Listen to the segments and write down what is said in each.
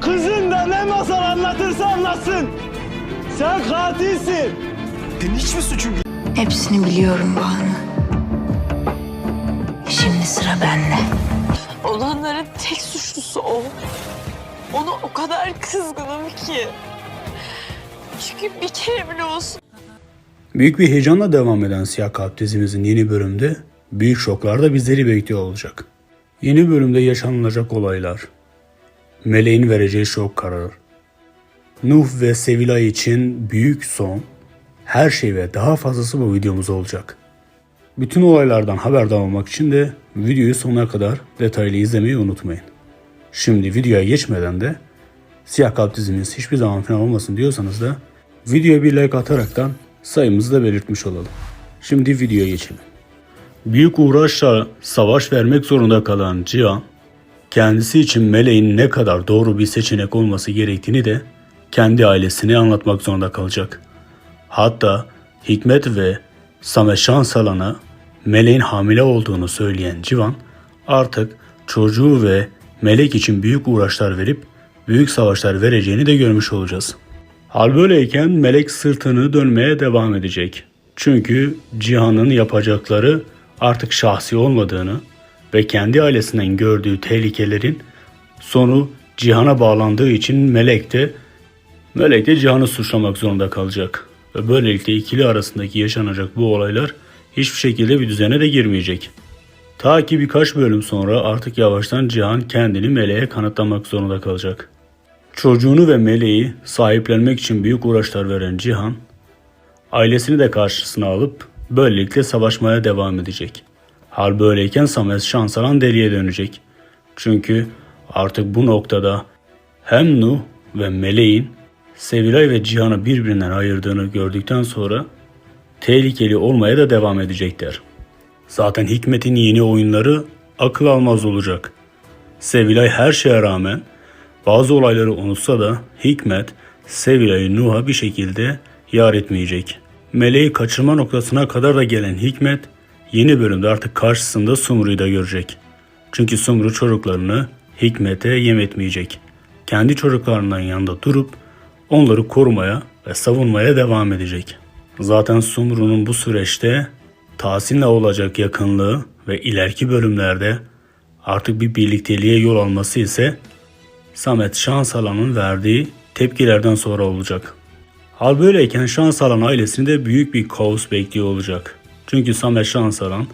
Kızın da ne masal anlatırsa anlatsın. Sen katilsin. Senin hiç mi suçun yok? Hepsini biliyorum Banu. Şimdi sıra bende. Olanların tek suçlusu o. Ona o kadar kızgınım ki. Çünkü bir kere bile olsun Büyük bir heyecanla devam eden Siyah Kalp dizimizin yeni bölümde büyük şoklar da bizleri bekliyor olacak. Yeni bölümde yaşanılacak olaylar, Meleğin vereceği şok kararı, Nuh ve Sevilay için büyük son, her şey ve daha fazlası bu videomuz olacak. Bütün olaylardan haberdar olmak için de videoyu sonuna kadar detaylı izlemeyi unutmayın. Şimdi videoya geçmeden de Siyah Kalp dizimiz hiçbir zaman final olmasın diyorsanız da videoya bir like ataraktan sayımızı da belirtmiş olalım. Şimdi videoya geçelim. Büyük uğraşla savaş vermek zorunda kalan Cihan, kendisi için meleğin ne kadar doğru bir seçenek olması gerektiğini de kendi ailesine anlatmak zorunda kalacak. Hatta Hikmet ve Samet Şansalan'a meleğin hamile olduğunu söyleyen Civan artık çocuğu ve melek için büyük uğraşlar verip büyük savaşlar vereceğini de görmüş olacağız. Hal böyleyken melek sırtını dönmeye devam edecek. Çünkü Cihan'ın yapacakları artık şahsi olmadığını ve kendi ailesinden gördüğü tehlikelerin sonu Cihan'a bağlandığı için melek de Melek de Cihan'ı suçlamak zorunda kalacak. Ve böylelikle ikili arasındaki yaşanacak bu olaylar hiçbir şekilde bir düzene de girmeyecek. Ta ki birkaç bölüm sonra artık yavaştan Cihan kendini Meleğe kanıtlamak zorunda kalacak. Çocuğunu ve Meleği sahiplenmek için büyük uğraşlar veren Cihan, ailesini de karşısına alıp böylelikle savaşmaya devam edecek. Hal böyleyken Samet Şansalan deliye dönecek. Çünkü artık bu noktada hem Nuh ve Meleğin Sevilay ve Cihan'ı birbirinden ayırdığını gördükten sonra tehlikeli olmaya da devam edecekler. Zaten Hikmet'in yeni oyunları akıl almaz olacak. Sevilay her şeye rağmen bazı olayları unutsa da Hikmet Sevilay'ı Nuh'a bir şekilde yar etmeyecek. Meleği kaçırma noktasına kadar da gelen Hikmet yeni bölümde artık karşısında Sumru'yu da görecek. Çünkü Sumru çocuklarını Hikmet'e yem etmeyecek. Kendi çocuklarının yanında durup onları korumaya ve savunmaya devam edecek. Zaten Sumru'nun bu süreçte Tahsin'le olacak yakınlığı ve ileriki bölümlerde artık bir birlikteliğe yol alması ise Samet Şansalan'ın verdiği tepkilerden sonra olacak. Hal böyleyken Şansalan ailesinde büyük bir kaos bekliyor olacak. Çünkü Samet Şansalan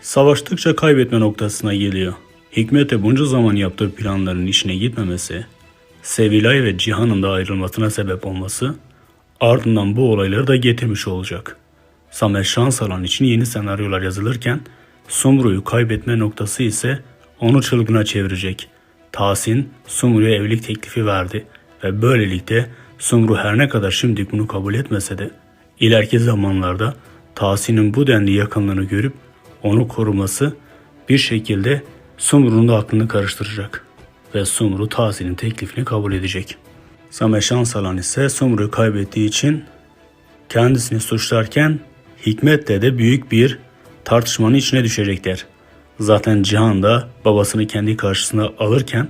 savaştıkça kaybetme noktasına geliyor. Hikmet'e bunca zaman yaptığı planların işine gitmemesi, Sevilay ve Cihan'ın da ayrılmasına sebep olması ardından bu olayları da getirmiş olacak. Samet Şansalan için yeni senaryolar yazılırken Sumru'yu kaybetme noktası ise onu çılgına çevirecek. Tahsin Sumru'ya evlilik teklifi verdi ve böylelikle Sumru her ne kadar şimdilik bunu kabul etmese de ileriki zamanlarda Tahsin'in bu denli yakınlığını görüp onu koruması bir şekilde Sumru'nun da aklını karıştıracak ve Sumru Tahsin'in teklifini kabul edecek. Samet Şansalan ise Sumru'yu kaybettiği için kendisini suçlarken Hikmet'le de büyük bir tartışmanın içine düşecekler. Zaten Cihan da babasını kendi karşısına alırken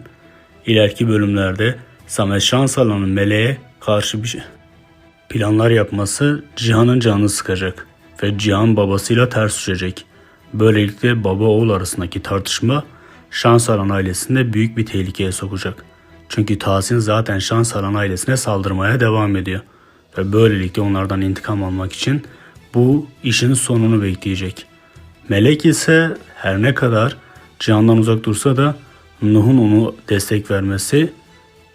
ileriki bölümlerde Samet Şansalan'ın meleğe karşı bir şey- planlar yapması Cihan'ın canını sıkacak ve Cihan babasıyla ters düşecek. Böylelikle baba oğul arasındaki tartışma Şansalan ailesinde büyük bir tehlikeye sokacak. Çünkü Tahsin zaten Şansalan ailesine saldırmaya devam ediyor. Ve böylelikle onlardan intikam almak için bu işin sonunu bekleyecek. Melek ise her ne kadar Cihan'dan uzak dursa da Nuh'un onu destek vermesi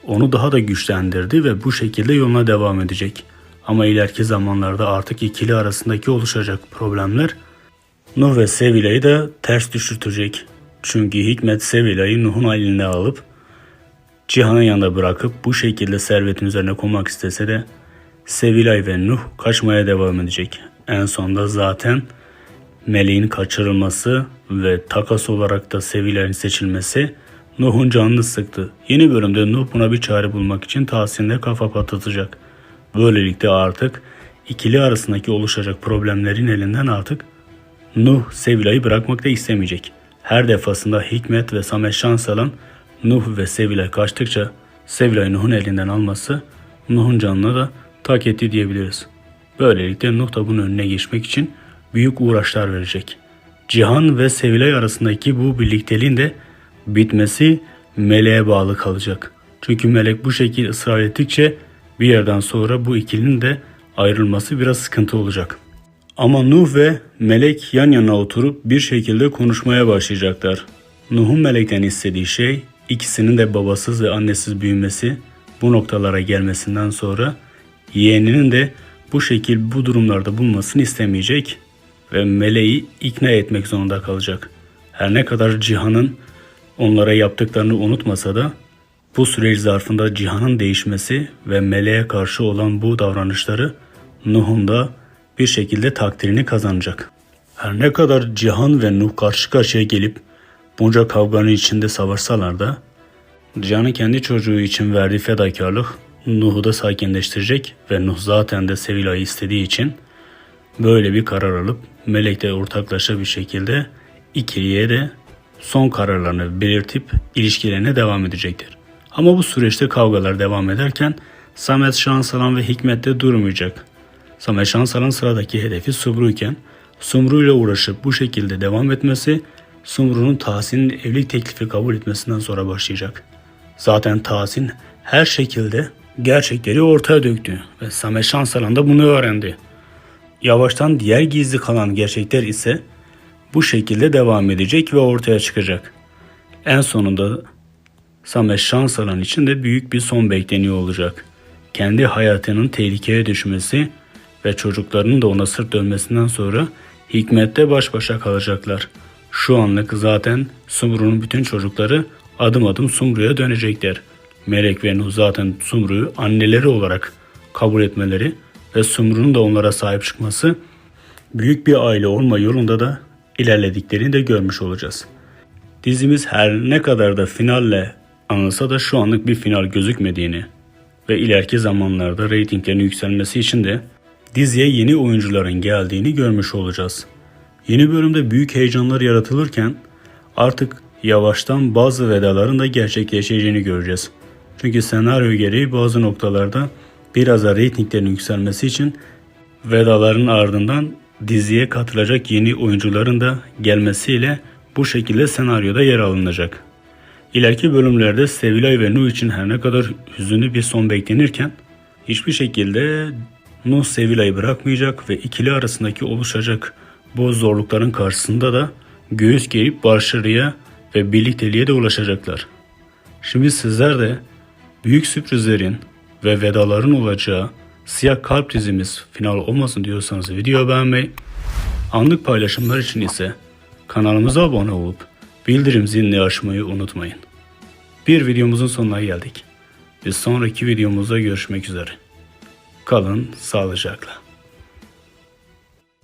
onu daha da güçlendirdi ve bu şekilde yoluna devam edecek. Ama ileriki zamanlarda artık ikili arasındaki oluşacak problemler Nuh ve Sevilay'ı da ters düşürtecek. Çünkü Hikmet Sevilay'ı Nuh'un eline alıp Cihan'ın yanında bırakıp bu şekilde servetin üzerine konmak istese de Sevilay ve Nuh kaçmaya devam edecek. En sonunda zaten Meleğin kaçırılması ve takas olarak da Sevilay'ın seçilmesi Nuh'un canını sıktı. Yeni bölümde Nuh buna bir çare bulmak için Tahsin'le kafa patlatacak. Böylelikle artık ikili arasındaki oluşacak problemlerin elinden artık Nuh Sevilay'ı bırakmak da istemeyecek. Her defasında Hikmet ve Samet Şansalan Nuh ve Sevilay kaçtıkça Sevilay'ı Nuh'un elinden alması Nuh'un canına da tak etti diyebiliriz. Böylelikle Nuh da bunun önüne geçmek için büyük uğraşlar verecek. Cihan ve Sevilay arasındaki bu birlikteliğin de bitmesi meleğe bağlı kalacak. Çünkü melek bu şekilde ısrar ettikçe bir yerden sonra bu ikilinin de ayrılması biraz sıkıntı olacak. Ama Nuh ve melek yan yana oturup bir şekilde konuşmaya başlayacaklar. Nuh'un melekten istediği şey ikisinin de babasız ve annesiz büyümesi, bu noktalara gelmesinden sonra yeğeninin de bu şekil bu durumlarda bulunmasını istemeyecek ve meleği ikna etmek zorunda kalacak. Her ne kadar Cihan'ın onlara yaptıklarını unutmasa da bu süreç zarfında Cihan'ın değişmesi ve meleğe karşı olan bu davranışları Nuh'un da bir şekilde takdirini kazanacak. Her ne kadar Cihan ve Nuh karşı karşıya gelip bunca kavganın içinde savaşsalar da Cihan'ın kendi çocuğu için verdiği fedakarlık Nuh'u da sakinleştirecek ve Nuh zaten de Sevilay'ı istediği için böyle bir karar alıp melekle ortaklaşa bir şekilde ikiliye de son kararlarını belirtip ilişkilerine devam edecektir. Ama bu süreçte kavgalar devam ederken Samet Şansalan ve Hikmet de durmayacak. Samet Şansalan sıradaki hedefi Sumru iken Sumru ile uğraşıp bu şekilde devam etmesi Sumru'nun Tahsin'in evlilik teklifi kabul etmesinden sonra başlayacak. Zaten Tahsin her şekilde gerçekleri ortaya döktü ve Samet Şansalan da bunu öğrendi. Yavaştan diğer gizli kalan gerçekler ise bu şekilde devam edecek ve ortaya çıkacak. En sonunda Samet Şansalan için de büyük bir son bekleniyor olacak. Kendi hayatının tehlikeye düşmesi ve çocuklarının da ona sırt dönmesinden sonra Hikmet'te baş başa kalacaklar. Şu anlık zaten Sumru'nun bütün çocukları adım adım Sumru'ya dönecekler. Melek ve Nuh zaten Sumru'yu anneleri olarak kabul etmeleri ve Sumru'nun da onlara sahip çıkması büyük bir aile olma yolunda da ilerlediklerini de görmüş olacağız. Dizimiz her ne kadar da finalle anılsa da şu anlık bir final gözükmediğini ve ileriki zamanlarda reytinglerin yükselmesi için de diziye yeni oyuncuların geldiğini görmüş olacağız. Yeni bölümde büyük heyecanlar yaratılırken artık yavaştan bazı vedaların da gerçekleşeceğini göreceğiz. Çünkü senaryo gereği bazı noktalarda biraz da reytinglerin yükselmesi için vedaların ardından diziye katılacak yeni oyuncuların da gelmesiyle bu şekilde senaryoda yer alınacak. İleriki bölümlerde Sevilay ve Nuh için her ne kadar hüzünlü bir son beklenirken hiçbir şekilde Nuh Sevilay'ı bırakmayacak ve ikili arasındaki oluşacak bu zorlukların karşısında da göğüs gerip başarıya ve birlikteliğe de ulaşacaklar. Şimdi sizler de büyük sürprizlerin ve vedaların olacağı Siyah Kalp dizimiz final olmasın diyorsanız video beğenmeyi, anlık paylaşımlar için ise kanalımıza abone olup bildirim zilini açmayı unutmayın. Bir videomuzun sonuna geldik. Bir sonraki videomuzda görüşmek üzere. Kalın sağlıcakla.